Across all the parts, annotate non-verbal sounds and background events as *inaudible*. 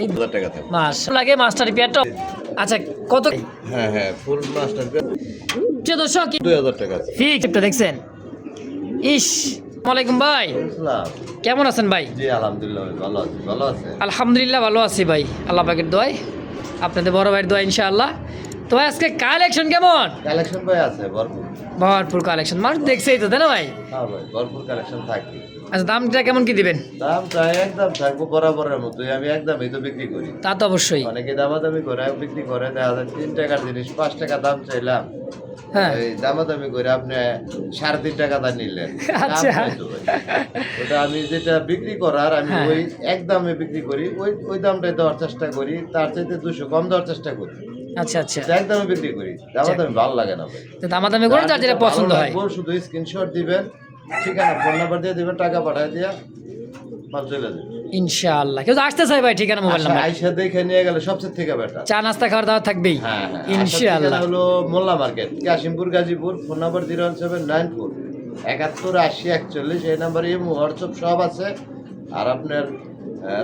এই হাজার টাকা থাকবে। মাস। লাগে মাস্টার পেয়ারটা? আচ্ছা কত? হ্যাঁ হ্যাঁ ফুল মাস্টার প্রিয় দর্শক দুই হাজার টাকা ফিক্স দেখছেন? ইস ওয়ালাইকুম ভাই। কেমন আছেন ভাই? আলহামদুলিল্লাহ ভালো আছি। ভালো আছে আলহামদুলিল্লাহ ভালো আছি ভাই আল্লাহ পাকের দোয়াই আপনাদের বড় ভাইয়ের দোয়া ইনশাআল্লাহ। তো ভাই আজকে কালেকশন কেমন? কালেকশন ভাই আছে ভরপুর। ভরপুর কালেকশন। মানুষ দেখছেই তো তাই না ভাই? হ্যাঁ ভরপুর কালেকশন থাকবে আচ্ছা দামটা কেমন কি দিবেন? দাম প্রায় একদম থাকব বরাবরের মতোই আমি একদমই তো বিক্রি করি। তা তো অবশ্যই। অনেকে দামাদামি করে বিক্রি করে দেখা যায় তিন টাকার জিনিস পাঁচ টাকা দাম চাইলাম। হ্যাঁ। দামাদামি করে আপনি সাড়ে তিন টাকা দা নিলেন। *laughs* আচ্ছা। ওটা আমি যেটা বিক্রি করার আমি হ্যাঁ। ওই এক দামে বিক্রি করি ওই ওই দামটাই দেওয়ার চেষ্টা করি তার চাইতে দুশো কম দেওয়ার চেষ্টা করি। আচ্ছা আচ্ছা। বিক্রি করি। দামাদামি ভালো লাগে না দামাদামি করে যার যেটা পছন্দ হয়। শুধু স্ক্রিনশট দিবেন ঠিকানা ফোন নাম্বার দিয়ে দিবেন টাকা পাঠায় দিয়া মাল চলে যাবে। ইনশাআল্লাহ। কেউ আসতে চাই ভাই ঠিকানা মোবাইল আচ্ছা, নাম্বার। আইসা দেখে নিয়ে গেলে সবচেয়ে থেকে বেটার চা নাস্তা খাওয়ার দাওয়া থাকবেই। হ্যাঁ হ্যাঁ ইনশাআল্লাহ। হলো Molla market Kashimpur Gazipur phone number zero one seven nine four একাত্তর আশি একচল্লিশ এই নাম্বারে হোয়াটসঅ্যাপ সব আছে। আর আপনার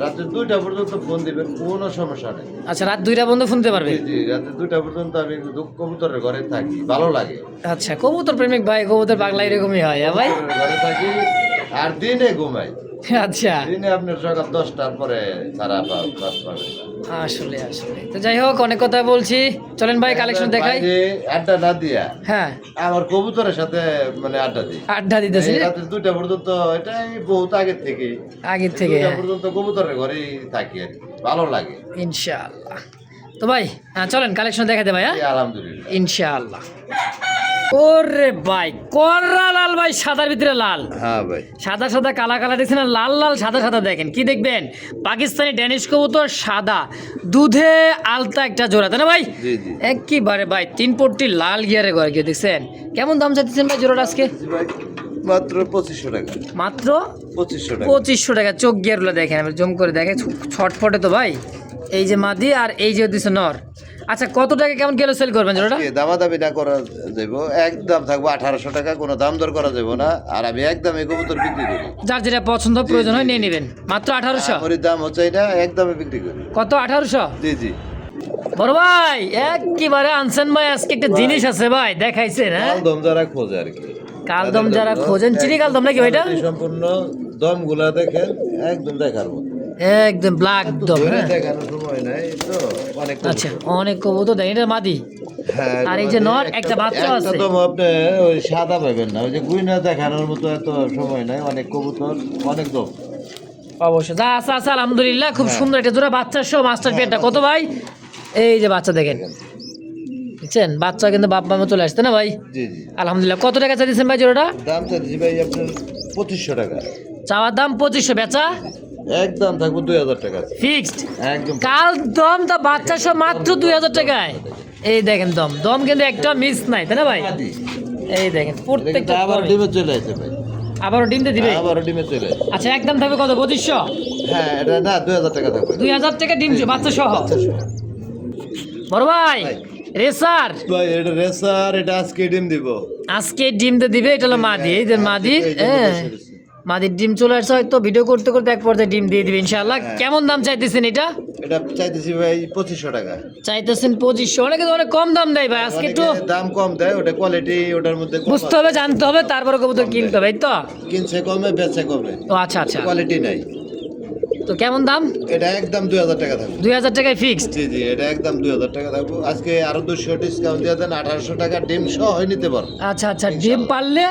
রাত্রে দুইটা পর্যন্ত ফোন দিবেন কোনো সমস্যা নেই। আচ্ছা রাত দুইটা বন্ধ শুনতে পারবে? জি রাতে দুইটা পর্যন্ত আমি দুঃখ কবুতরের ঘরে থাকি ভালো লাগে। আচ্ছা কবুতর প্রেমিক ভাই কবুতর পাগলা এরকমই হয় হ্যাঁ ভাই? ঘরে থাকি আর দিনে ঘুমাই। আচ্ছা। দিনে আপনার সকাল দশটার পরে বাস পাবেন। আসলে আসলে। তো যাই হোক অনেক কথা বলছি। চলেন ভাই কালেকশন দেখাই। আড্ডা না দিয়া। হ্যাঁ। আমার কবুতরের সাথে মানে আড্ডা দিই। আড্ডা দিতেছি? রাত্রে দুইটা পর্যন্ত এটাই বহুত আগের থেকে। আগের থেকে। দুইটা পর্যন্ত কবুতরের ঘরেই থাকি আর ভালো লাগে। ইনশাআল্লাহ। তো ভাই হ্যাঁ চলেন কালেকশন দেখাতে ভাই হ্যাঁ? আলহামদুলিল্লাহ। ইনশাআল্লাহ। ওরে ভাই কররা লাল ভাই সাদার ভিতরে লাল। হ্যাঁ ভাই। সাদা সাদা কালা কালা দেখছেন লাল লাল সাদা সাদা দেখেন। কি দেখবেন? পাকিস্তানি ড্যানিশ কবুতর সাদা। দুধে আলতা একটা জোড়া তাই না ভাই? একেবারে ভাই তিন পট্টি লাল গিয়ারে ঘর গিয়ে দেখছেন। কেমন দাম চাইতেছেন ভাই জোড়াটা আজকে? মাত্র পঁচিশশো টাকা। মাত্র? পঁচিশশো টাকা। পঁচিশশো টাকা। চোখ গিয়ারগুলো দেখেন জম করে দেখেন। ছটফটে তো ভাই। এই যে মাদি আর এই যে দিছে নর। আচ্ছা কত টাকা কেমন গেলে সেল করবেন জোড়াটা? আজকে দামাদামি না করা যাব একদম থাকব আঠারোশো টাকা কোনো দাম দর করা যাব না। আর আমি একদম এই কবুতর বিক্রি করি। যার যেটা পছন্দ প্রয়োজন হয় নিয়ে নেবেন। মাত্র আঠারোশো? ওর দাম হচ্ছে না একদমই বিক্রি করি। কত আঠারোশো? জি জি। বড় ভাই একেবারে আনছেন ভাই আজকে একটা জিনিস আছে ভাই দেখাইছেন হ্যাঁ? দম যারা খোঁজে আর কি। কালদম যারা খোঁজেন চিনি কালদম নাকি ওইটা সম্পূর্ণ দমগুলা দেখেন একদম দেখার মতো। একদম ব্ল্যাক হ্যাঁ। তো আচ্ছা অনেক কবুতর দেখেন এটা মাদি। হ্যাঁ, আর এই যে নর, একটা বাচ্চা আছে। দম আপনি ওই সাদা পাবেন না ওই যে গুইনা দেখানোর মতো এত সময় নাই অনেক কবুতর অনেক দম। অবশ্যই। যা আছে আছে আলহামদুলিল্লাহ খুব হ্যাঁ। সুন্দর একটা জোড়া বাচ্চা সহ মাস্টার পেটটা কত ভাই? এই যে বাচ্চা দেখেন। বুঝছেন? বাচ্চা কিন্তু বাপ মামা চলে আসছে না ভাই? আলহামদুলিল্লাহ। কত টাকা চাইছেন ভাই জোড়াটা? দাম চাচ্ছি ভাই আপনার পঁচিশশো টাকা। চাওয়ার দাম পঁচিশশো বেচা? একদম থাকব দুই হাজার টাকা। ফিক্সড একদম। কাল দম তা বাচ্চা সহ মাত্র দুই হাজার টাকায়। এই দেখেন দম। দম কিন্তু একটা মিস নাই তাই না ভাই? এই দেখেন প্রত্যেকটা আবার। ডিমে চলে আসে ভাই। আবারও ডিমতে দিবে? আবার ডিমে চলে আচ্ছা একদম থাকবে কত পঁচিশশো? হ্যাঁ এটা না দুই হাজার টাকা থাকবে। দুই হাজার টাকা ডিম বাচ্চা সহ। বড় ভাই। রেসার। ভাই এটা রেসার এটা আজকে ডিম দিব। আজকে ডিম দিবে এটা হলো মাদি। এই যে যে হ্যাঁ। মাদির ডিম চলে আসছে হয়তো ভিডিও করতে করতে এক পর্যায়ে ডিম দিয়ে দিবে ইনশাআল্লাহ। হ্যাঁ। কেমন দাম চাইতেছেন এটা? এটা চাইতেছি ভাই পঁচিশশো টাকা। চাইতেছেন পঁচিশশো অনেকে অনেক কম দাম দেয় ভাই আজকে একটু দাম কম দেয় ওটা কোয়ালিটি ওটার মধ্যে বুঝতে হবে জানতে হবে তারপরে কবুতর কিনতে হবে তো? কিনছে কমে বেচে কমে। ও আচ্ছা আচ্ছা। কোয়ালিটি নাই। তো কেমন দাম? এটা একদম দুই হাজার টাকা থাকবে। দুই হাজার টাকায় ফিক্সড জি জি এটা একদম দুই হাজার টাকা থাকব। আজকে আরও দুশো ডিসকাউন্ট দিয়ে দেন আঠারোশো টাকা ডিম সহ হয়ে নিতে পারো আচ্ছা আচ্ছা ডিম পারলে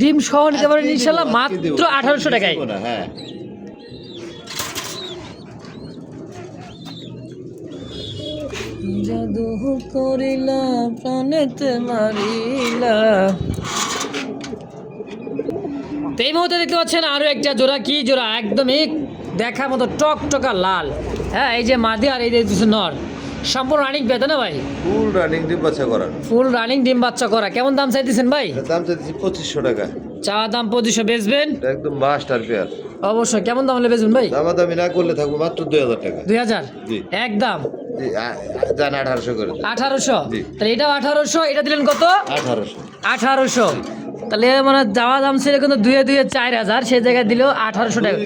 ডিম সহ নিতে পারেন ইনশাল্লাহ মাত্র আঠারোশো টাকায়। হ্যাঁ। জাদু করিলা প্রাণেতে মারিলা। তো এই মুহূর্তে দেখতে পাচ্ছেন আরও একটা জোড়া। কি জোড়া? একদমই দেখার মতো টক টকা লাল। হ্যাঁ এই যে মাদি আর এই যে নর। সম্পূর্ণ রানিং পেতে না ভাই? ফুল রানিং ডিম বাচ্চা করার ফুল রানিং ডিম বাচ্চা করা। কেমন দাম চাইতেছেন ভাই? দাম চাইছি পঁচিশশো টাকা। চা দাম পঁচিশশো বেচবেন? একদম মাস্টার পেয়ার অবশ্যই। কেমন দাম হলে বেচবেন ভাই? দামাদামি না করলে থাকব মাত্র দুই হাজার টাকা। দুই হাজার? একদম জান আঠারোশো করে। আঠারোশো? তাহলে এটাও আঠারোশো এটা দিলেন কত? আঠারোশো। আঠারোশো। তাহলে মানে যাওয়া দাম ছিল কিন্তু দুয়ে দুয়ে চার হাজার সেই জায়গায় দিলেও আঠারোশো টাকা।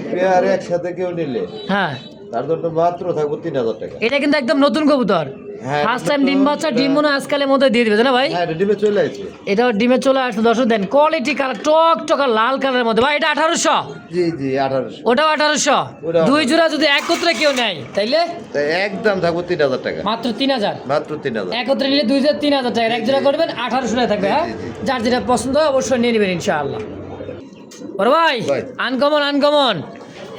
একসাথে কেউ নিলে। হ্যাঁ। তার জন্য মাত্র থাকব তিন হাজার টাকা। এটা কিন্তু একদম নতুন কবুতর। হ্যাঁ, ফার্স্ট টাইম ডিম বাচ্চা ডিম মনে আজকালের মধ্যে দিয়ে দিবে তাই না ভাই? হ্যাঁ ডিমে চলে আসছে এটা ডিমে চলে আসবে দর্শক দেন কোয়ালিটি কালার টক টকা লাল কালারের মধ্যে। ভাই এটা আঠারোশো? জি জি আঠারোশো। ওটাও আঠারোশো? দুই জোড়া যদি একত্রে কেউ নেয় তাইলে? একদম থাকব তিন হাজার টাকা। মাত্র তিন হাজার? মাত্র তিন হাজার। একত্রে নিলে দুই হাজার তিন হাজার টাকা। এক জোড়া করবেন আঠারোশো টাকা থাকবে হ্যাঁ? যার যেটা পছন্দ হয় অবশ্যই নিয়ে নেবেন ইনশাআল্লাহ। বড় ভাই। আনকমন আনকমন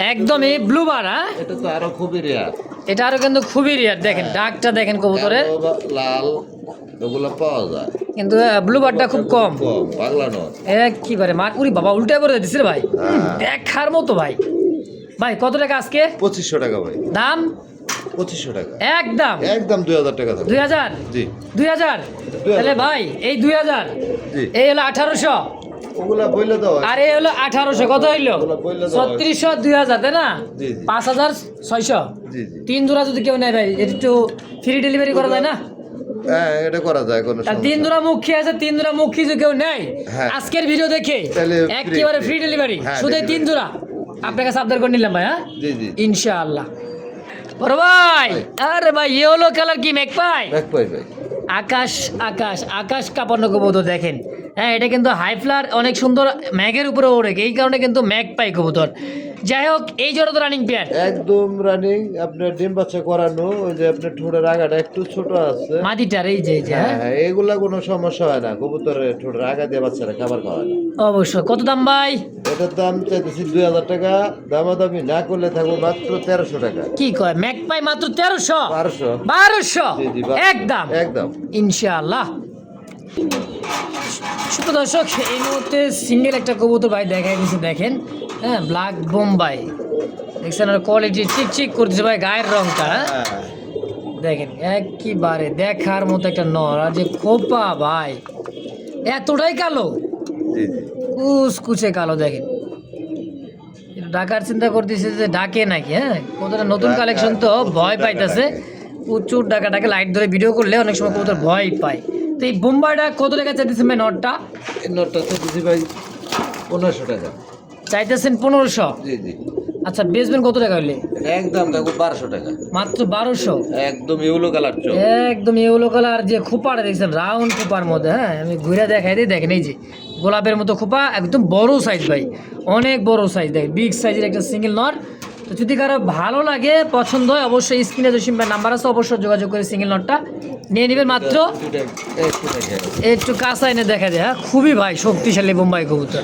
একদমই ব্লু বার হ্যাঁ? এটা তো আরও খুবই রেয়ার এটা আরও কিন্তু খুবই রিয়ার দেখেন ডাকটা দেখেন কবুতরের লাল ওগুলো পাওয়া যায়। কিন্তু ব্লু বারটা খুব কম। পাগলা নয়। এ কি করে মার উরি বাবা উল্টা করে দিচ্ছে রে ভাই। হ্যাঁ। দেখার মতো ভাই। ভাই কত টাকা আজকে? পঁচিশশো টাকা ভাই। দাম? পঁচিশশো টাকা। একদম? একদম দুই হাজার টাকা দুই হাজার? জি। দুই হাজার। তাহলে ভাই এই দুই হাজার? জি। এই হলো আঠারোশো। ওগুলা বইলে দাও আর। হলো আঠারোশো কত হইল। ছত্রিশশো দুই হাজার তাই না। পাঁচ হাজার ছয়শো। তিন জোড়া যদি কেউ নেয় ভাই একটু ফ্রি ডেলিভারি করা যায় না? হ্যাঁ এটা করা যায় কোনো তিন জোড়া মুখী আছে তিন জোড়া মুখী যদি কেউ নেয় হ্যাঁ। আজকের ভিডিও দেখে একেবারে ফ্রি ডেলিভারি হ্যাঁ, শুধু এই delivery। তিন জোড়া। আপনার কাছে আবদার করে নিলাম ভাই হ্যাঁ? ইনশাআল্লাহ। বড় ভাই আরে ভাই ইয়েলো কালার কি মেক পাই? ভাই। আকাশ আকাশ আকাশ কাঁপানো কবুতর দেখেন। হ্যাঁ এটা কিন্তু হাই ফ্লার অনেক সুন্দর ম্যাগের উপরে ওড়ে এই কারণে কিন্তু ম্যাগ পাই কবুতর। যাই হোক এই জোড়া তো রানিং পেয়ার একদম রানিং আপনার ডিম বাচ্চা করানো ওই যে আপনার ঠোঁটের আগাটা একটু ছোট আছে। মাদিটার এই যে হ্যাঁ হ্যাঁ। এগুলা কোনো সমস্যা হয় না কবুতরের ঠোঁটের আগা দিয়ে বাচ্চারা খাবার খাওয়ায় না। অবশ্যই। কত দাম ভাই? এটার দাম চাইতেছি দুই হাজার টাকা দামাদামি না করলে থাকব মাত্র তেরোশো টাকা। কি কয় ম্যাগ পাই মাত্র তেরোশো? বারোশো। বারোশো। একদম। একদম। ইনশাআল্লাহ। শুভ দর্শক এই মুহূর্তে সিঙ্গেল একটা কবুতর ভাই দেখা গেছে দেখেন। হ্যাঁ ব্ল্যাক বোম্বাই দেখছেন আর কোয়ালিটি চিক চিক করছে ভাই গায়ের রংটা হ্যাঁ? দেখেন একবারে দেখার মতো একটা নর আর যে খোপা ভাই এতটাই কালো। কুচকুচে কালো দেখেন। ডাকার চিন্তা করতেছে যে ডাকে নাকি হ্যাঁ? কতটা নতুন কালেকশন তো ভয় পাইতেছে। ডাকে। প্রচুর ডাকাটাকে লাইট ধরে ভিডিও করলে অনেক সময় কবুতর ভয় পায়। তো এই বোম্বাইটা কত টাকা চাইতেছেন ভাই নটটা? নোটটা চাইতেছি ভাই পনেরোশো টাকা। চাইতেছেন পনেরোশো? জি জি। আচ্ছা বেচবেন কত টাকা হইলে? একদম থাকব বারোশো টাকা। মাত্র বারোশো? একদম ইউলো কালার চোখ। একদম ইয়েলো কালার যে খোপাটা দেখছেন রাউন্ড খোপার মধ্যে হ্যাঁ? আমি ঘুরে দেখাই দিই দেখেন এই যে গোলাপের মতো খোপা একদম বড় সাইজ ভাই। অনেক বড় সাইজ দেখ বিগ সাইজের একটা সিঙ্গেল নট তো যদি কারও ভালো লাগে পছন্দ হয় অবশ্যই স্ক্রিনে জসিম ভাই নাম্বার আছে অবশ্যই যোগাযোগ করে সিঙ্গেল নটটা নিয়ে নেবেন মাত্র একটু কাঁচা এনে দেখা যায় হ্যাঁ? খুবই ভাই শক্তিশালী বোম্বাই কবুতর।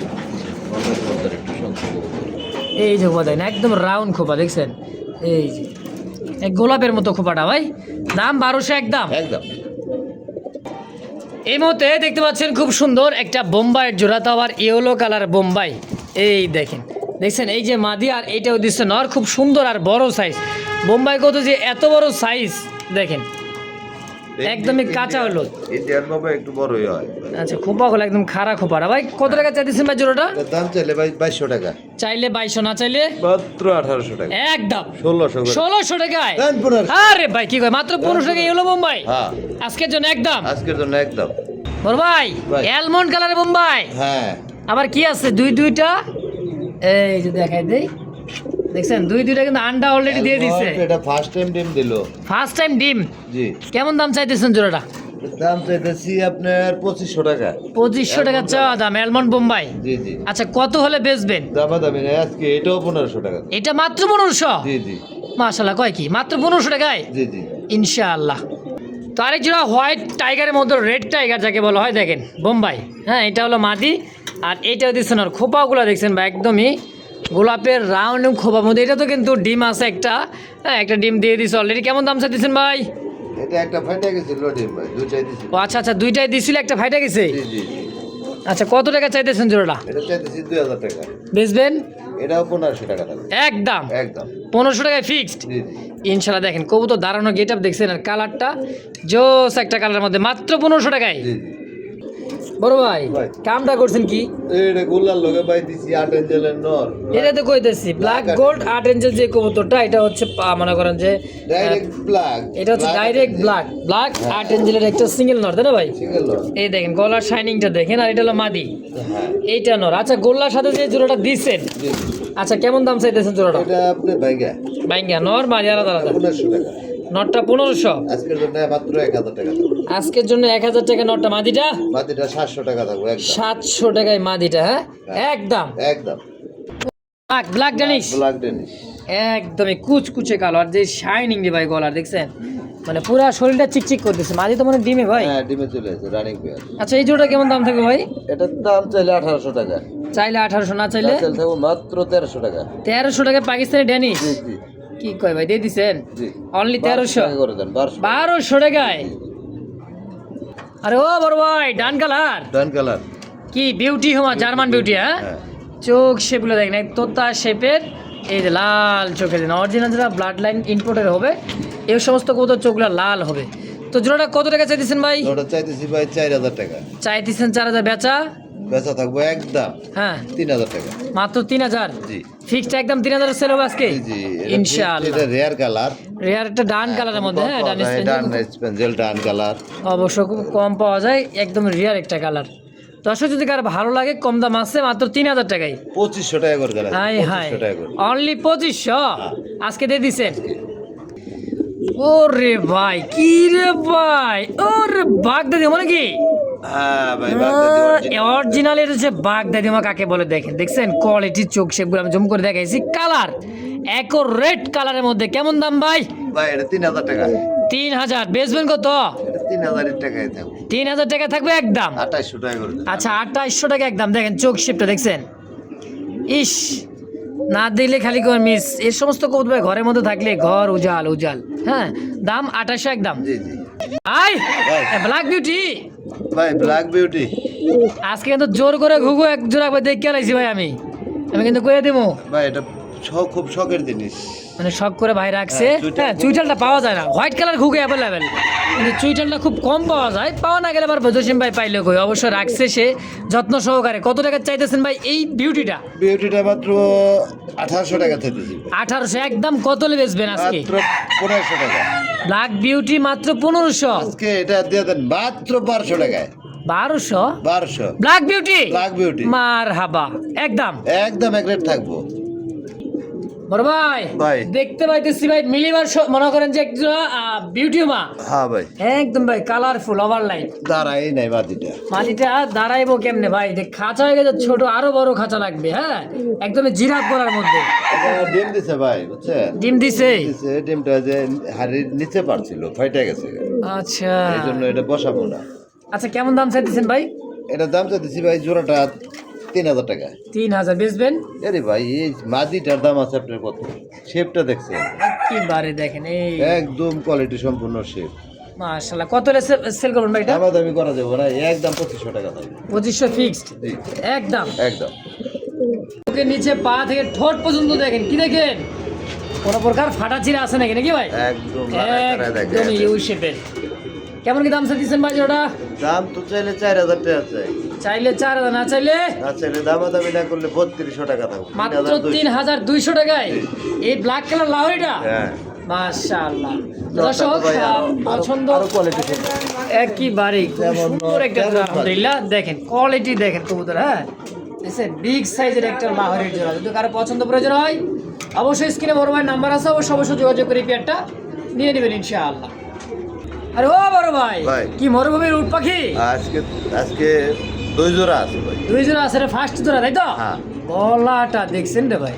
এই যে খোপা দেখেন একদম রাউন্ড খোপা দেখছেন? এই যে এক গোলাপের মতো খোপাটা ভাই। দাম বারোশো একদম। একদম। এই মুহূর্তে দেখতে পাচ্ছেন খুব সুন্দর একটা বোম্বাইয়ের জোড়া তো আবার ইয়েলো কালার বোম্বাই। এই দেখেন দেখছেন এই যে মাদি আর এইটাও দিচ্ছে নর খুব সুন্দর আর বড় সাইজ বোম্বাই কত যে এত বড় সাইজ দেখেন। একদমই কাঁচা হলো ইন্ডিয়ান বাবা একটু বড়ই হয়। আচ্ছা খোপা হলো একদম খারাপ খোপাটা ভাই কত টাকা চাইতেছেন ভাই জোড়াটা? দাম চাইলে ভাই বাইশশো টাকা। চাইলে বাইশশো না চাইলে? মাত্র আঠারোশো টাকা। একদম। ষোলোশো ষোলোশো টাকায়। আরে ভাই কি কয় মাত্র পনেরোশো টাকা ইয়েলো বোম্বাই? হ্যাঁ। আজকের জন্য একদম। আজকের জন্য একদম। বড় ভাই। অ্যালমন্ড কালারের বোম্বাই? হ্যাঁ। আবার কি আছে? দুই দুইটা? এই যে দেখাই দেই। দেখছেন? দুই দুইটা কিন্তু আন্ডা অলরেডি দিয়ে দিছে। এটা ফার্স্ট টাইম ডিম দিল। ফার্স্ট টাইম ডিম? জি। কেমন দাম চাইতেছেন জোড়াটা? দাম চাইতেছি আপনার পঁচিশশো টাকা। পঁচিশশো টাকা চাওয়া দাম অ্যালমন্ড বোম্বাই জি জি। আচ্ছা কত হলে বেচবেন? দামা দামি নেই আজকে এটাও পনেরোশো টাকা। এটা মাত্র পনেরোশো? জি জি। মাশাল্লাহ কয় কি? মাত্র পনেরোশো টাকায়? জি জি। ইনশাআল্লাহ। তো আরেক জোড়া হোয়াইট টাইগারের মধ্যে রেড টাইগার যাকে বলা হয় দেখেন বোম্বাই হ্যাঁ এটা হলো মাদি। আর এইটাও দিচ্ছেন আর খোপাগুলো দেখছেন বা একদমই গোলাপের রাউন্ড খোপার মধ্যে। এটা তো কিন্তু ডিম আছে একটা হ্যাঁ একটা ডিম দিয়ে দিছে অলরেডি কেমন দাম চাইতেছেন ভাই? আচ্ছা আচ্ছা দুইটাই দিছিল একটা ফাইটা গেছে? আচ্ছা কত টাকা চাইতেছেন জোড়াটা? বেচবেন? একদম? একদম। পনেরোশো টাকায় ফিক্সড ইনশাল্লাহ দেখেন কবুতর দাঁড়ানো গেট আপ দেখছেন আর কালারটা জোস একটা কালারের মধ্যে মাত্র পনেরোশো টাকায়। বড় ভাই ভাই। কামটা করছেন কি? এটা গোল্লার লগে দিছি আট এঞ্জেলের নর। এটা তো কইতেছি ব্ল্যাক গোল্ড আর্ট এঞ্জেল যে কবুতরটা এটা হচ্ছে মনে করেন যে ডাইরেক্ট ব্ল্যাক এটা হচ্ছে ডাইরেক্ট ব্ল্যাক ব্ল্যাক আর্ট এঞ্জেলের একটা সিঙ্গেল নর তাই না ভাই? সিঙ্গেল নর। এই দেখেন গলার শাইনিংটা দেখেন আর এটা হলো মাদি। হ্যাঁ। এইটা নর। আচ্ছা গোল্লার সাথে যে জোড়াটা দিচ্ছেন জি। আচ্ছা কেমন দাম চাইতেছেন জোড়াটা? এটা আপনি ভাইগা বাইঙ্গা নর মাদি আলাদা আলাদা। পনেরোশো টাকা। নটটা পনেরোশো। আজকের জন্য মাত্র এক হাজার টাকা আজকের জন্য এক হাজার টাকা নটটা মাদিটা? মাটিটা সাতশো টাকা থাকবে সাতশো টাকায় মাদিটা হ্যাঁ? একদম। একদম। ব্ল্যাক ব্ল্যাক জানিস ব্ল্যাক ডেনিশ একদমই কুচকুচে কালো আর যে শাইনিং রে ভাই গলার দেখছেন? মানে পুরা শরীরটা চিকচিক করতেছে। মাঝে তো মানে ডিমে ভাই? হ্যাঁ ডিমে চলে আছে রানিং পেয়ার আচ্ছা এই জোড়া কেমন দাম থাকবে ভাই? এটার দাম চাইলে আঠারোশো টাকা। চাইলে আঠারোশো না চাইলে? চাইলে মাত্র তেরোশো টাকা। তেরোশো টাকা পাকিস্তানি ড্যানিশ জি জি। কি কয় ভাই? দিয়ে দিছেন? অনলি তেরোশো। বারোশো। টাকায়? আরে ও বড় ভাই ডান কালার। Dun colour. কি বিউটি হওয়া জার্মান বিউটি হ্যাঁ? চোখ শেপগুলো দেখেন এক তোতা শেপের এই যে লাল চোখের অরিজিনাল যেটা ব্লাড লাইন ইনপোর্টের হবে এই সমস্ত কবুতর চোখগুলো লাল হবে। তো জোড়াটা কত টাকা চাইতেছেন ভাই? ওটা চাইতেছি ভাই চার হাজার টাকা। চাইতেছেন চার হাজার বেচা। বেচা থাকব একদম হ্যাঁ। তিন হাজার টাকা। মাত্র তিন হাজার জি ফিক্সড একদম তিন হাজার সেল হবে আজকে? জি ইনশাআল্লাহ। এটা রেয়ার কালার রেয়ার একটা ডান কালারের মধ্যে হ্যাঁ ডান স্পেঞ্জেল ডান কালার অবশ্য খুব কম পাওয়া যায় একদম রিয়ার একটা কালার দর্শক যদি কার ভালো লাগে কম দাম আছে মাত্র তিন হাজার টাকায়। পঁচিশশো টাকা করে হাই হাই। অনলি পঁচিশশো? আজকে দিয়ে দিছেন। ওরে ভাই কি রে ভাই? ওরে বাঘ দাদি মানে হ্যাঁ ভাই বাগদাদি original। অরিজিনাল এটা হচ্ছে বাঘ দাদিমা কাকে বলে দেখেন? দেখছেন? কোয়ালিটি চোখ শেপগুলো আমি জুম করে দেখাইছি। কালার একো রেড কালারের মধ্যে। কেমন দাম ভাই? ভাই এটা তিন হাজার টাকা। তিন হাজার। বেচবেন কত? তিন হাজার টাকা থাকবে একদম? টাকা আচ্ছা আঠাইশশো টাকা একদম। দেখেন চোখ শেপটা দেখছেন? ইস না দিলে খালি করে মিস এই সমস্ত কবুতর ভাই ঘরের মধ্যে থাকলে ঘর উজাল উজাল। হ্যাঁ দাম আঠাশশো একদম। আই। ব্ল্যাক বিউটি ভাই ব্ল্যাক বিউটি। আজকে কিন্তু জোর করে ঘুঘু এক জোড়া দেখে লাইছি ভাই আমি। আমি কিন্তু কয়ে দেবো ভাই এটা খুব শখের জিনিস। মানে শখ করে ভাই রাখছে। হ্যাঁ, হ্যাঁ চুইটালটা পাওয়া যায় না। হোয়াইট কালার ঘুঘু অ্যাভেলেবেল কিন্তু চুইটালটা খুব কম পাওয়া যায়। পাওয়া না গেলে আবার ভাই পাইলে কই? অবশ্য রাখছে সে। যত্ন সহকারে। কত টাকা চাইতেছেন ভাই এই বিউটিটা বিউটিটা মাত্র আঠারোশো টাকা চাইতেছি। আঠারোশো একদম কত বেচবেন আজকে? পনেরোশো টাকা। ব্ল্যাক বিউটি মাত্র পনেরোশো। আজকে এটা দিয়ে দেন মাত্র বারোশো টাকায়। বারোশো? বারোশো। ব্ল্যাক বিউটি ব্ল্যাক বিউটি মার হাবা একদম। একদম এক রেট থাকব। বড় ভাই ভাই। দেখতে পাইতেছি ভাই মিলিবার মনে করেন যে একজন বিউটি মা হ্যাঁ ভাই। একদম ভাই কালারফুল ওভার লাইট দাঁড়াই নাই বাদিটা মাটিটা দাঁড়াইবো কেমনে ভাই? দেখ খাঁচা হয়ে গেছে ছোট আরও বড় খাঁচা লাগবে হ্যাঁ? একদম জিরাফ করার মধ্যে। ডিম দিছে ভাই বুঝছেন? ডিম দিছে? ডিমটা যে হাড়ির নিচে পারছিল ফাইটা গেছে। আচ্ছা। এই জন্য এটা বসাবো না। আচ্ছা কেমন দাম চাইতেছেন ভাই? এটা দাম চাইতেছি ভাই জোড়াটা তিন হাজার টাকা। তিন হাজার বেচবেন? আরে ভাই এই মাদিটার দাম আছে আপনার কত? শেপটা দেখছেন? একেবারে দেখেন এই। একদম কোয়ালিটি সম্পূর্ণ শেপ মাশাল্লাহ কত সেল করবেন ভাই এটা? দামা দামি করা যাবে না একদম পঁচিশশো টাকা থাকবে পঁচিশশো ফিক্সড একদম? একদম। ওকে নিচে পা থেকে ঠোঁট পর্যন্ত দেখেন কি দেখেন? কোনো প্রকার ফাটা চিরা আছে নাকি নাকি ভাই? একদম একদম ইউ শেপের কেমন কি দাম চাইতেছেন ভাই ওটা দাম তো চাইলে চার হাজার টাকা চাই। চাইলে চার হাজার না চাইলে? না চাইলে দামা দামি না করলে বত্রিশশো টাকা থাকবে মাত্র। তিন হাজার দুইশো। টাকায়? এই ব্ল্যাক কালার লাউরিটা হ্যাঁ। মাশাআল্লাহ। দর্শক পছন্দ কোয়ালিটি সম্পূর্ণ সুন্দর একটা আলহামদুলিল্লাহ। দেখেন কোয়ালিটি দেখেন কবুতর হ্যাঁ? দেখছেন বিগ সাইজের একটা লাহোরের জোড়া। যদি কারও পছন্দ প্রয়োজন হয় অবশ্যই স্ক্রিনে বড় ভাই নাম্বার আছে অবশ্যই অবশ্যই যোগাযোগ করে পেয়ারটা নিয়ে নেবেন ইনশাআল্লাহ। আরে ও বড় ভাই ভাই। কি মরুভূমির উট পাখি? আজকে আজকে দুই জোড়া আছে ভাই। দুই জোড়া আছে ফার্স্ট জোড়া তাই তো? হ্যাঁ। গলাটা দেখছেন রে ভাই।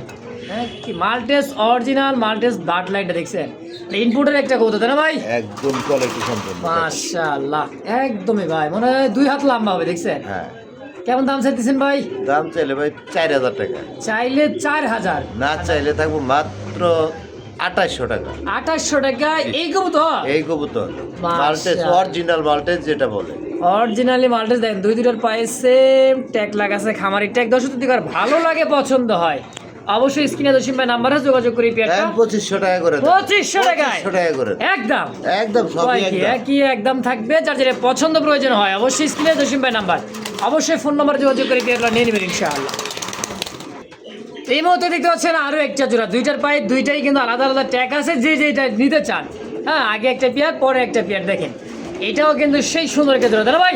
হ্যাঁ কি মাল্টেস অরিজিনাল মাল্টেস ব্লাড লাইনটা দেখছেন? ইনপুটের একটা কৌতো তাই না ভাই? একদম কোয়ালিটি সম্পূর্ণ মাশাআল্লাহ একদমই ভাই মনে হয় দুই হাত লম্বা হবে দেখছেন? হ্যাঁ। কেমন দাম চাইতেছেন ভাই? দাম চাইলে ভাই চার হাজার টাকা। চাইলে চার হাজার। না চাইলে থাকব মাত্র আঠাশশো টাকা। আঠাশশো টাকা। এই কবুতর? এই কবুতর। মাল্টেজ অরিজিনাল মাল্টেজ যেটা বলে। অরিজিনালি মাল্টেস দেখেন দুই দুটোর পায়ে সেম ট্যাগ লাগাছে খামারি। ট্যাগ দর্শক যদি কার ভালো লাগে পছন্দ হয়। অবশ্যই স্ক্রিনে দশিম ভাই নাম্বারে যোগাযোগ করি পেয়ারটা একদম পঁচিশশো টাকা করে। পঁচিশশো টাকায়। পঁচিশশো টাকা করে একদম। একদম সবই কি? একদম। থাকবে যার যেটা পছন্দ প্রয়োজন হয়। অবশ্যই স্ক্রিনে দশিম ভাই নাম্বার। অবশ্যই ফোন নাম্বার যোগাযোগ করে পেয়ারটা নিয়ে নেবেন ইনশাআল্লাহ। এই মুহূর্তে দেখতে পাচ্ছেন আরও একটা জোড়া। দুইটার পায়ে দুইটাই কিন্তু আলাদা আলাদা ট্যাগ আছে যে যেটা নিতে চান। হ্যাঁ আগে একটা পেয়ার পরে একটা পেয়ার দেখেন। এটাও কিন্তু সেই সুন্দর একটা জোড়া না ভাই?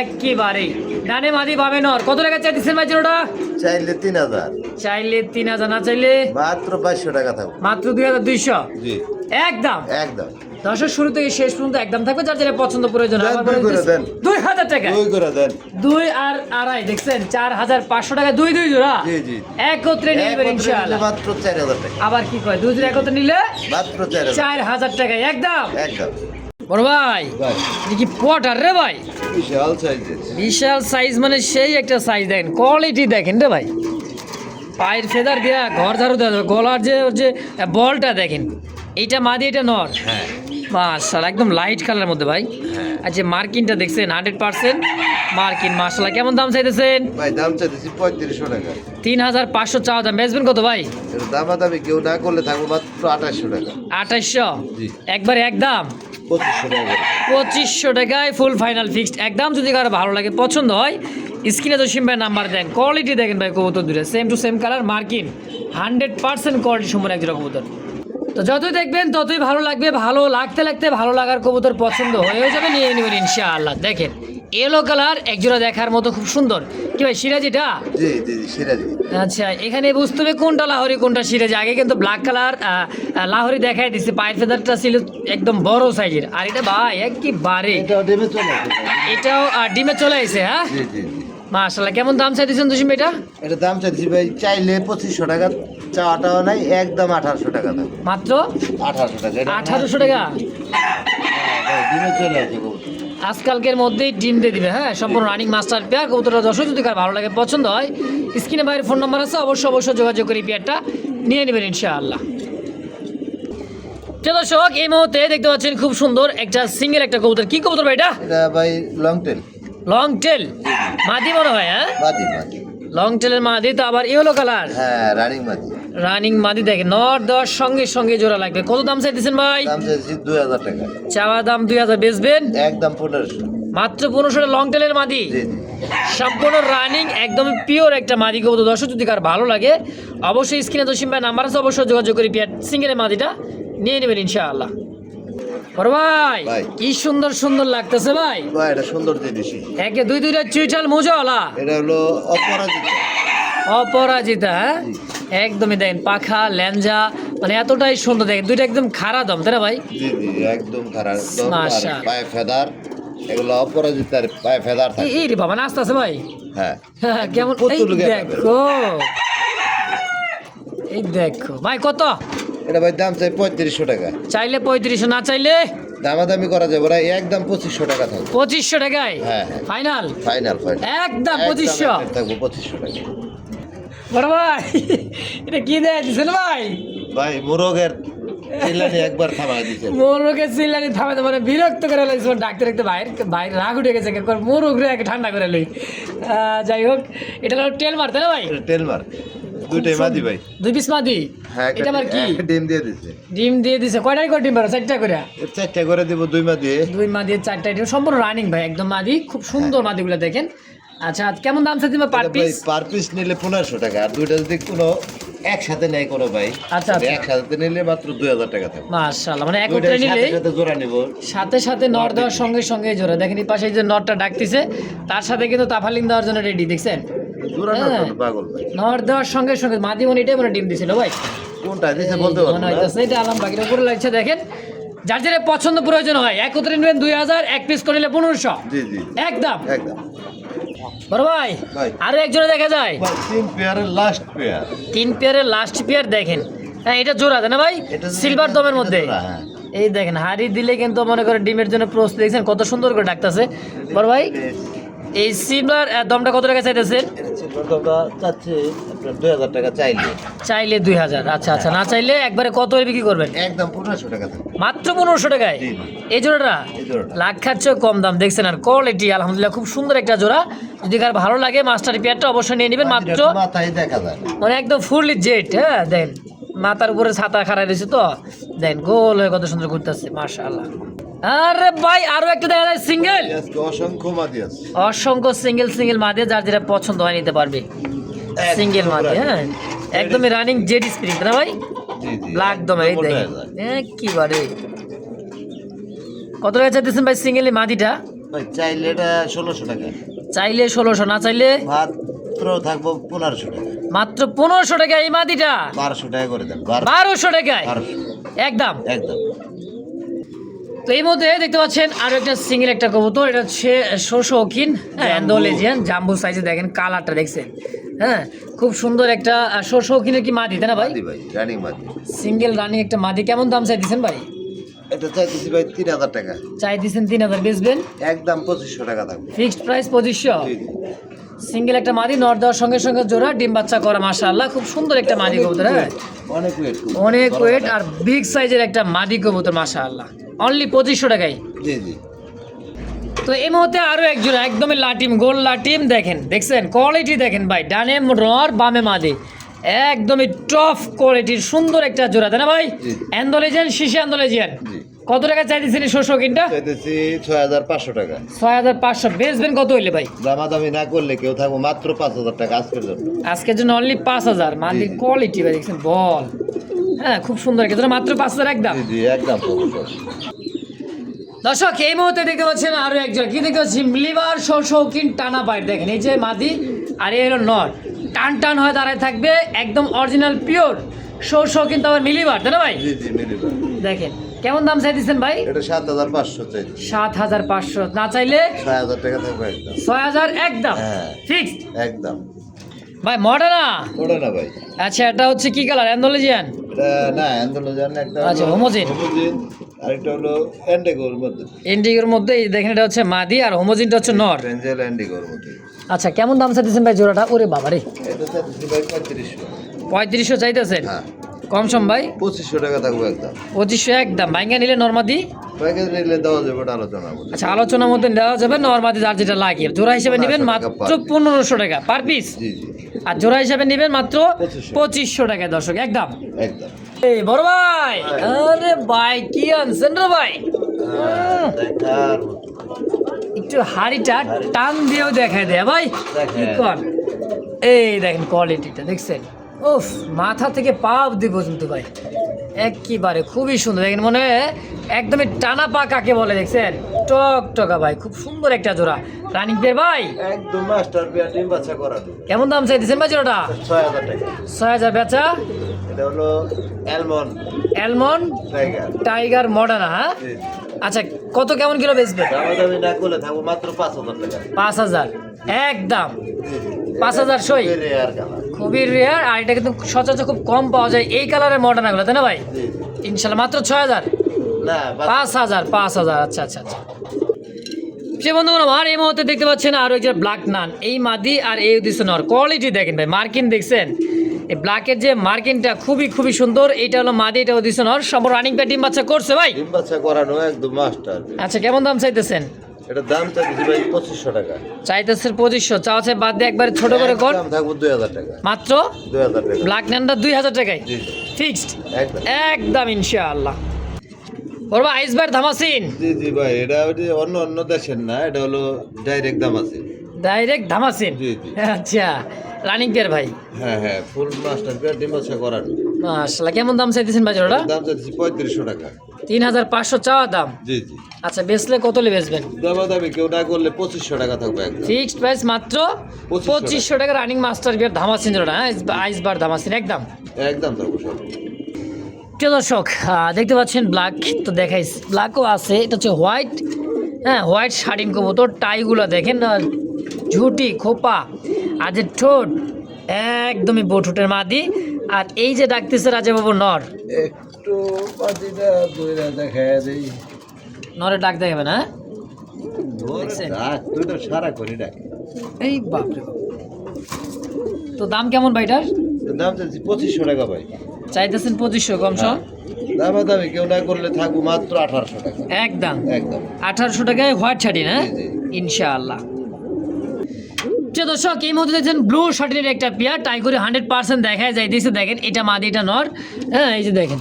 একেবারেই। ডানে মাদি পাবে নর। কত টাকা চাইতেছেন ভাই জোড়াটা? চাইলে তিন হাজার। চাইলে তিন হাজার না চাইলে মাত্র বাইশশো টাকা থাকবে। মাত্র দুই হাজার দুইশো? একদম। একদম। দশের শুরু থেকে শেষ পর্যন্ত একদম থাকবে যার যেটা পছন্দ প্রয়োজন দুই হাজার টাকা। দুই করে দেন। দুই আর আড়াই দেখছেন চার হাজার পাঁচশো টাকা দুই দুই জোড়া। একত্রে নেবেন ইনশাআল্লাহ। মাত্র চার হাজার টাকা। আবার কি কয় দুই জোড়া একত্রে নিলে মাত্র চার হাজার। চার টাকা একদম। একদম। বড় ভাই কি পটার রে ভাই? বিশাল সাইজ মানে সেই একটা সাইজ দেখেন কোয়ালিটি দেখেন রে ভাই। পায়ের ফেদার দেয়া ঘর ঝাড়ু দেওয়া গলার যে বলটা দেখেন এইটা মাদি এটা নর। হ্যাঁ। মার্শাল একদম লাইট কালারের মধ্যে ভাই। হ্যাঁ। আর যে মার্কিনটা দেখছেন হান্ড্রেড পার্সেন্ট মার্কিন মার্শাল কেমন দাম চাইতেছেন? ভাই দাম চাইতেছি পঁয়ত্রিশশো টাকা। তিন হাজার পাঁচশো চাওয়া দাম। বেচবেন কত ভাই? এর দামাদামি কেউ না করলে থাকব মাত্র আঠাশশো টাকা। আঠাশশো। একবারে টাকা করে। পঁচিশশো টাকায় ফুল ফাইনাল ফিক্সড একদম যদি কারও ভালো লাগে পছন্দ হয় স্ক্রিনে তো সিম ভাই নাম্বার দেন। কোয়ালিটি দেখেন ভাই কবুতর দূরে সেম টু সেম কালার মার্কিন। হান্ড্রেড পার্সেন্ট কোয়ালিটি সম্পূর্ণ একজোড়া কবুতর। তো যতই দেখবেন ততই ভালো লাগবে। ভালো লাগতে লাগতে ভালো লাগার কবুতর পছন্দ হয়ে যাবে নিয়ে নেবেন ইনশাআল্লাহ। দেখেন এলো কালার একজোড়া দেখার মতো খুব সুন্দর। কি ভাই সিরাজিটা জি জি জি সিরাজি। আচ্ছা এখানে বুঝতে হবে কোনটা লাহরি কোনটা সিরাজি। আগে কিন্তু ব্ল্যাক কালার লাহরি দেখাই দিচ্ছে পায়ের ফেদারটা ছিল একদম বড় সাইজের আর এটা ভাই একেবারে। এটাও ডেমে চলে এটাও ডিমে চলে আসে হ্যাঁ? জি জি জি। কেমন দাম চাইতেছেন তুমি এটা এটা দাম চাইছি ভাই চাইলে পঁচিশশো টাকা। চাওয়াটাও নাই একদম আঠারোশো টাকা দাম। মাত্র? আঠারোশো টাকা আঠারোশো টাকা? হ্যাঁ, ডিমে চলে আসে আজকালকের মধ্যেই ডিম দিয়ে দিবে হ্যাঁ? সম্পূর্ণ রানিং মাস্টার পেয়ার কবুতরটা দর্শক যদি কার ভালো লাগে পছন্দ হয় স্ক্রিনে বাইরের ফোন নাম্বার আছে অবশ্যই অবশ্যই যোগাযোগ করে পেয়ারটা নিয়ে নেবেন ইনশাআল্লাহ। দর্শক এই মুহূর্তে দেখতে পাচ্ছেন খুব সুন্দর একটা সিঙ্গেল একটা কবুতর। কি কবুতর ভাই এটা? এটা ভাই লং টেল লং টেল মাদি মনে হয় হ্যাঁ? বাদি বাদি লং টেলের মাদি তো আবার ইয়েলো কালার হ্যাঁ রানিং বাদি রানিং মাদি দেখে নর দেওয়ার সঙ্গে সঙ্গে জোড়া লাগবে। কত দাম চাইতেছেন ভাই? দাম চাইছি দুই হাজার টাকা। চাওয়া দাম দুই হাজার বেচবেন? একদম পনেরোশো। মাত্র পনেরোশো লং টেলের মাদি? সম্পূর্ণ রানিং একদম পিওর একটা মাদি। কবুতর দর্শক যদি কার ভালো লাগে অবশ্যই স্ক্রিনে দশিম ভাই নাম্বার আছে অবশ্যই যোগাযোগ করি পিয়ার সিঙ্গেলের মাদিটা নিয়ে নেবেন ইনশাআল্লাহ। বড় ভাই। কি সুন্দর সুন্দর লাগতেছে ভাই। ভাই এটা সুন্দর একে দুই দুইটা চুইটাল মুজওয়ালা এটা হলো অপরাজিত। অপরাজিতা হ্যাঁ? একদমই দেখেন পাখা ল্যাঞ্জা মানে এতটাই সুন্দর। দেখেন দুইটা একদম খাড়া দম তাই না ভাই? জি জি একদম খারাপ একদম পায়ে ফেদার এগুলো অপরাজিত পায়ে ফেদার থাকে। এই- এই রে বাবা নাস্তা আছে ভাই। হ্যাঁ। হ্যাঁ, কেমন? এই দেখো। এই দেখো। ভাই কত? এটা ভাই দাম চাই পঁয়ত্রিশশো টাকা। চাইলে পঁয়ত্রিশশো না চাইলে? দামাদামি করা যাবে একদম পঁচিশশো টাকা থাকবে। পঁচিশশো টাকায়? হ্যাঁ, হ্যাঁ। ফাইনাল ফাইনাল ফাইনাল একদম পঁচিশশো। থাকব পঁচিশশো টাকা বড় ভাই এটা কি দেয় দিছেন ভাই? ভাই মোরগের চিল্লানি একবার থামাই দিচ্ছে মোরগে চিল্লানি থামাতে মানে বিরক্ত করে লাগছে ডাক্তার একটা বাইরে বাইরে রাগ উঠে গেছে একবার মোরগ রে ঠান্ডা করে লই। যাই হোক এটা হলো তেল না ভাই? টেলমার দুইটাই মাদি ভাই। দুই পিস মাদি? হ্যাঁ এটা কি? ডিম দিয়ে দিচ্ছে ডিম দিয়ে দিছে। কয়টাই করে ডিম পারো চারটা করে? এর চারটা করে দিব দুই মাদি। দুই মাদি চারটা সম্পূর্ণ রানিং ভাই একদম মাদি। খুব সুন্দর মাদিগুলো দেখেন। আচ্ছা কেমন দাম চাচ্ছি পার পিস পার পিস নিলে পনেরোশো টাকা আর দুইটা যদি কোনো একসাথে নেয় কোনো ভাই আচ্ছা, আচ্ছা। একসাথে নিলে মাত্র দুই হাজার টাকা থাকবে। মাশাআল্লাহ মানে একত্রে নিলে সাথে সাথে জোড়া নিব। সাথে সাথে নর দেওয়ার সঙ্গে সঙ্গে জোড়া। দেখেন এই পাশে যে নরটা ডাকতেছে তার সাথে কিন্তু তাফালিং দেওয়ার জন্য রেডি দেখছেন? হ্যাঁ। পাগল ভাই। নর দেওয়ার সঙ্গে সঙ্গে মাদি মনে এটাই মনে ডিম দিছিল ভাই। কোনটা? দিছে বলতে পারব না। এটা আলাম বাকির উপরে লাগছে দেখেন। যার যেটা পছন্দ প্রয়োজন হয় একত্রে নেবেন দুই হাজার এক পিস করে নিলে পনেরোশো। জি জি। একদম। একদম। বড় ভাই। আরও দেখা যায়? তিন পেয়ারের লাস্ট পেয়ার তিন পেয়ারের লাস্ট পেয়ার দেখেন। হ্যাঁ এটা জোড়া না ভাই? সিলভার দমের মধ্যে। হ্যাঁ। এই দেখেন হাড়ি দিলে কিন্তু মনে করেন ডিমের জন্য প্রস্তুত দেখছেন কত সুন্দর করে ডাকতেছে। বড় ভাই এই সিমলার দমটা কত টাকা চাইতেছেন? চাইলে। চাইলে দুই হাজার আচ্ছা আচ্ছা না চাইলে একবারে কত বিক্রি করবেন? একদম পনেরোশো টাকা মাত্র পনেরোশো টাকায়? এই জোড়াটা। লাখ খাচ্ছে কম দাম দেখছেন আর কোয়ালিটি আলহামদুলিল্লাহ খুব সুন্দর একটা জোড়া। যদি কার ভালো লাগে মাস্টার পেয়ারটা অবশ্যই নিয়ে নেবেন মাত্র মাথায় দেখা যায়। মানে একদম ফুললি জেট হ্যাঁ দেন। মাথার উপরে ছাতা খাড়াই রয়েছে তো। দেন গোল হয়ে কত সুন্দর ঘুরতেছে মাশাআল্লাহ। আরে ভাই আরও একটা দেখা যায় সিঙ্গেল? অসংখ্য মাদি আছে অসংখ্য সিঙ্গেল সিঙ্গেল মাদে যার যেটা পছন্দ হয় নিতে পারবে। সিঙ্গেল মাদে হ্যাঁ একদমই রানিং জেড স্প্রিং না ভাই? ব্ল্যাক দমে এই দেখেন। একেবারে। কত টাকা চাইতেছেন ভাই সিঙ্গেল মাদিটা? চাইলে এটা ষোলোশো টাকা। চাইলে ষোলোশো না চাইলে? মাত্র থাকব পনেরোশো টাকা। মাত্র পনেরোশো টাকা এই মাদিটা? বারোশো টাকা করে দেন বারোশো। টাকায়? একদম। একদম। তো এই মধ্যে দেখতে পাচ্ছেন আরও একটা সিঙ্গেল একটা কবুতর। এটা হচ্ছে শোষকিন হ্যাঁ অ্যান্ডোলেজিয়ান জাম্বু সাইজে দেখেন কালারটা দেখছেন। হ্যাঁ খুব সুন্দর একটা শোষকিনের কি মাদি তাই না ভাই? ভাই রানিং মাদি। সিঙ্গেল রানিং একটা মাদি। কেমন দাম চাই দিচ্ছেন ভাই? এটা চাইতেছি ভাই তিন হাজার টাকা। চাই দিচ্ছেন তিন হাজার বেচবেন? একদম পঁচিশশো টাকা থাকবে। ফিক্সড প্রাইস পঁচিশশো। সিঙ্গেল একটা মাদি নর দেওয়ার সঙ্গে সঙ্গে জোড়া ডিম বাচ্চা করা মাশাআল্লাহ। খুব সুন্দর একটা মাদি কবুতর হ্যাঁ? অনেক ওয়েট অনেক ওয়েট আর বিগ সাইজের একটা মাদি কবুতর মাশাআল্লাহ। অনলি পঁচিশশো টাকায়। জি জি। তো এই মুহূর্তে আরও একজন একদমই লাটিম গোল লাটিম দেখেন দেখছেন? কোয়ালিটি দেখেন ভাই ডানে নর বামে মাদি। একদমই টপ কোয়ালিটির সুন্দর একটা জোড়া তাই না ভাই। অ্যান্ডোলেজিয়ান শিশে অ্যান্ডোলেজিয়ান কত টাকা চাইতেছেন এই শস্য কিনটা? চাইতেছি ছয় হাজার পাঁচশো টাকা। ছয় হাজার পাঁচশো। বেচবেন কত হইলে ভাই? দামাদামি না করলে কেউ থাকব মাত্র পাঁচ হাজার টাকা আজকের জন্য। আজকের জন্য অনলি পাঁচ হাজার। জি। কোয়ালিটি ভাই দেখছেন? বল। হ্যাঁ খুব সুন্দর জোড়া, মাত্র পাঁচ হাজার একদম। জি একদম দর্শক এই মুহূর্তে দেখতে পাচ্ছেন আরও একজন। কি দেখতে পাচ্ছি লিভার শৌখিন টানা বাইট দেখেন এই যে মাদি আর এই হলো নর। টান টান হয়ে দাঁড়ায় থাকবে একদম অরিজিনাল পিওর শৌখিন তো আবার মিলিবার তাই না ভাই? দেখেন কেমন দাম চাইতেছেন ভাই? এটা সাত হাজার পাঁচশো চাইছি সাত হাজার পাঁচশো। না চাইলে ছয় হাজার টাকা থাকবে একদম ছয় হাজার একদম হ্যাঁ। ফিক্সড? একদম ভাই ভাই। আচ্ছা এটা হচ্ছে কি কালার? অ্যান্ডোলজিয়ান? না অ্যান্ডোলোজান একটা আচ্ছা, হোমোজিন আরেকটা হলো অ্যান্ডেগোর মধ্যে। ইন্ডিগোর মধ্যে দেখেন এটা হচ্ছে মাদি আর হোমোজিনটা হচ্ছে নর। রেঞ্জেল অ্যান্ডিগোর মধ্যে। আচ্ছা কেমন দাম চাইতেছেন ভাই জোড়াটা? ওরে বাবারে। এটা চাইতেছি ভাই পঁয়ত্রিশশো। পঁয়ত্রিশশো চাইতেছেন? হ্যাঁ। কম সম ভাই? পঁচিশশো টাকা থাকবে একদম। পঁচিশশো একদম। ভাইঙ্গা নিলে নর্মাদি? নিলে দেওয়া যাবে আলোচনা আচ্ছা আলোচনার মধ্যে দেওয়া যাবে নর্মাদি যার যেটা লাগে। জোড়া হিসেবে নেবেন মাত্র পনেরোশো টাকা পার পিস আর জোড়া হিসেবে নেবেন মাত্র পঁচিশশো। টাকা দর্শক একদম। একদম। এই বড় ভাই! আরে ভাই কি আনছেন রে ভাই? হ্যাঁ। একটু হাড়িটা টান দিয়েও দেখায় দেয় ভাই। এই দেখেন কোয়ালিটিটা দেখছেন? উফ মাথা থেকে পা অব্দি পর্যন্ত ভাই। একেবারে খুবই সুন্দর। দেখেন মনে হয় একদমই টানা পা কাকে বলে দেখছেন? টক টকা ভাই খুব সুন্দর একটা জোড়া। রানিং পেয়ার ভাই? একদম মাস্টার পেয়ার ডিম বাচ্চা করা। কেমন দাম চাইতেছেন ভাই জোড়াটা? ছয় হাজার টাকা। ছয় হাজার বেচা? এটা হলো almond almond tiger tiger Modena হ্যাঁ? আচ্ছা কত কেমন কিলো বেচবে? দামাদামি না করলে থাকব মাত্র পাঁচ হাজার টাকা। পাঁচ হাজার। একদম। জি জি। পাঁচ হাজার সই। রেয়ার কালার খুবই রেয়ার আর এটা কিন্তু সচরাচর খুব কম পাওয়া যায় এই কালারের মডার্নাগুলো তাই না ভাই? ইনশাল্লাহ মাত্র ছয় হাজার? পাঁচ হাজার পাঁচ হাজার আচ্ছা আচ্ছা আচ্ছা। সে বন্ধুগণ আমার এই মুহূর্তে দেখতে পাচ্ছেন আরও একটা ব্ল্যাক নান এই মাদি আর এই উদ্দেশ্য নর। কোয়ালিটি দেখেন ভাই মার্কিন দেখছেন? এই ব্ল্যাকের যে মার্কিনটা খুবই খুবই সুন্দর এইটা হলো মাদি এটা উদ্দেশ্য নর। সব রানিং ডিম বাচ্চা করছে ভাই? বাচ্চা করানো একদম মাস্টার আচ্ছা কেমন দাম চাইতেছেন? এটা দাম ভাই পঁচিশশো টাকা। চাইতেছেন পঁচিশশো। বাদ দিয়ে একবারে ছোট করে কর থাকব দুই হাজার টাকা। মাত্র? দুই হাজার টাকা। ব্ল্যাক দুই হাজার টাকায়? ফিক্সড একদম। ইনশাআল্লাহ। বলব আইসবার ধামাসিন? জি জি ভাই এটা ওই অন্য অন্য দেশের না এটা হলো ডাইরেক্ট আছে ডাইরেক্ট ধামাসিন? জি, জি। আচ্ছা রানিং পেয়ার ভাই? হ্যাঁ হ্যাঁ ফুল মাস্টার পেয়ার ডিম বাচ্চা করানো মাশাআল্লাহ কেমন দাম চাইতেছেন ভাই জোড়াটা? দাম চাইছি পঁয়ত্রিশশো টাকা। তিন হাজার পাঁচশো চাওয়া দাম? জি জি। আচ্ছা বেচলে কত লে বেচবেন? কেউ না করলে পঁচিশশো টাকা থাকবে ফিক্সড প্রাইস মাত্র পঁচিশশো টাকা। রানিং মাস্টার বিয়ার ধামাসিন জোড়া হ্যাঁ আইসবার ধামাসিন একদম? একদম থাকব সব প্রিয় দর্শক দেখতে পাচ্ছেন ব্ল্যাক তো দেখাই ব্ল্যাকও আছে এটা হচ্ছে হোয়াইট হ্যাঁ? হোয়াইট শাড়িন কবুতর টাইগুলো দেখেন না ঝুটি খোপা আর যে ঠোঁট একদমই বঠুটের মাদি। আর এই যে ডাকতেছে রাজাবাবু নর একটু পাতিটা দইরা দেখায় দেই। নরে ডাক দেখাবে না ধরে দেখছেন? ডাক তুই তো সারা করি ডাক। এই বাপরে তো দাম কেমন ভাইটার দাম চাইছি পঁচিশশো টাকা ভাই। চাইতেছেন পঁচিশশো কম দামা দামি কেউ না করলে থাকব মাত্র আঠারোশো টাকা। একদম? একদম। আঠারোশো টাকায় হোয়াইট শাড়ি না। ইনশাআল্লাহ। দর্শক এই মধ্যে দেখছেন ব্লু শার্টের একটা পেয়ার টাই করে হান্ড্রেড পার্সেন্ট দেখা যাইতেছে। দেখেন এটা মাদি এটা নর। হ্যাঁ এই যে দেখেন।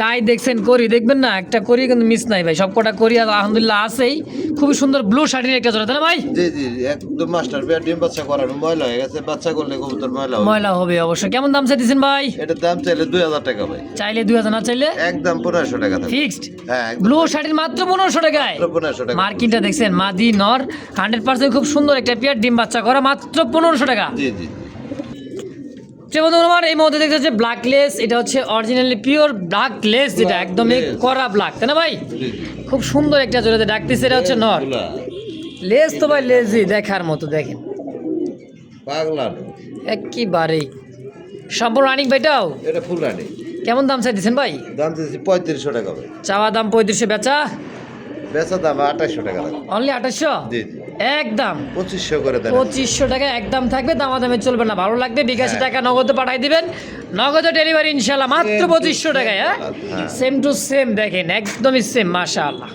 টাই দেখছেন করি দেখবেন না? একটা করি কিন্তু মিস নাই ভাই। সব কটা করি আর আলহামদুলিল্লাহ আছেই। খুবই সুন্দর ব্লু শার্টের একটা জোড়া তাই ভাই? জি জি একদম মাস্টার পেয়ার ডিম বাচ্চা করানো ময়লা হয়ে গেছে। বাচ্চা করলে কবুতর ময়লা হবে। ময়লা হবে অবশ্যই। কেমন দাম চাইতেছেন ভাই? এটার দাম চাইলে দুই হাজার টাকা ভাই। চাইলে দুই হাজার না চাইলে? একদম পনেরোশো টাকা ফিক্সড হ্যাঁ ব্লু শার্টের মাত্র পনেরোশো টাকায়? পনেরোশো টাকা। মার্কিনটা দেখছেন মাদি নর। হান্ড্রেড পার্সেন্ট খুব সুন্দর একটা পেয়ার ডিম বাচ্চা করা মাত্র পনেরোশো টাকা। জি জি। যে বন্ধু আমার এই মধ্যে দেখতে হচ্ছে ব্ল্যাক লেস এটা হচ্ছে অরিজিনালি পিওর ব্ল্যাক লেস যেটা একদমই। করা ব্ল্যাক তাই না ভাই। খুব সুন্দর একটা জোড়াতে ডাকতেছে এটা হচ্ছে নর। লেস তো ভাই লেসই দেখার মতো দেখেন। একেবারেই সম্পূর্ণ রানিং ভাইটাও এটা ফুলানি কেমন দাম চাইতেছেন ভাই? দাম চাইছি পঁয়ত্রিশশো টাকা ভাই। চাওয়া দাম পঁয়ত্রিশশো বেচা। বেচা দাম আঠাশশো টাকা অনলি আঠাশশো জি জি। একদম। পঁচিশশো করে দেন। পঁচিশশো টাকা একদম থাকবে দামাদামে চলবে না। ভালো লাগবে বিকাশে হ্যাঁ। টাকা নগদে পাঠাই দিবেন। নগদে ডেলিভারি ইনশাল্লাহ মাত্র পঁচিশশো টাকায় হ্যাঁ? হ্যাঁ। সেম টু সেম দেখেন একদমই সেম মাশা আল্লাহ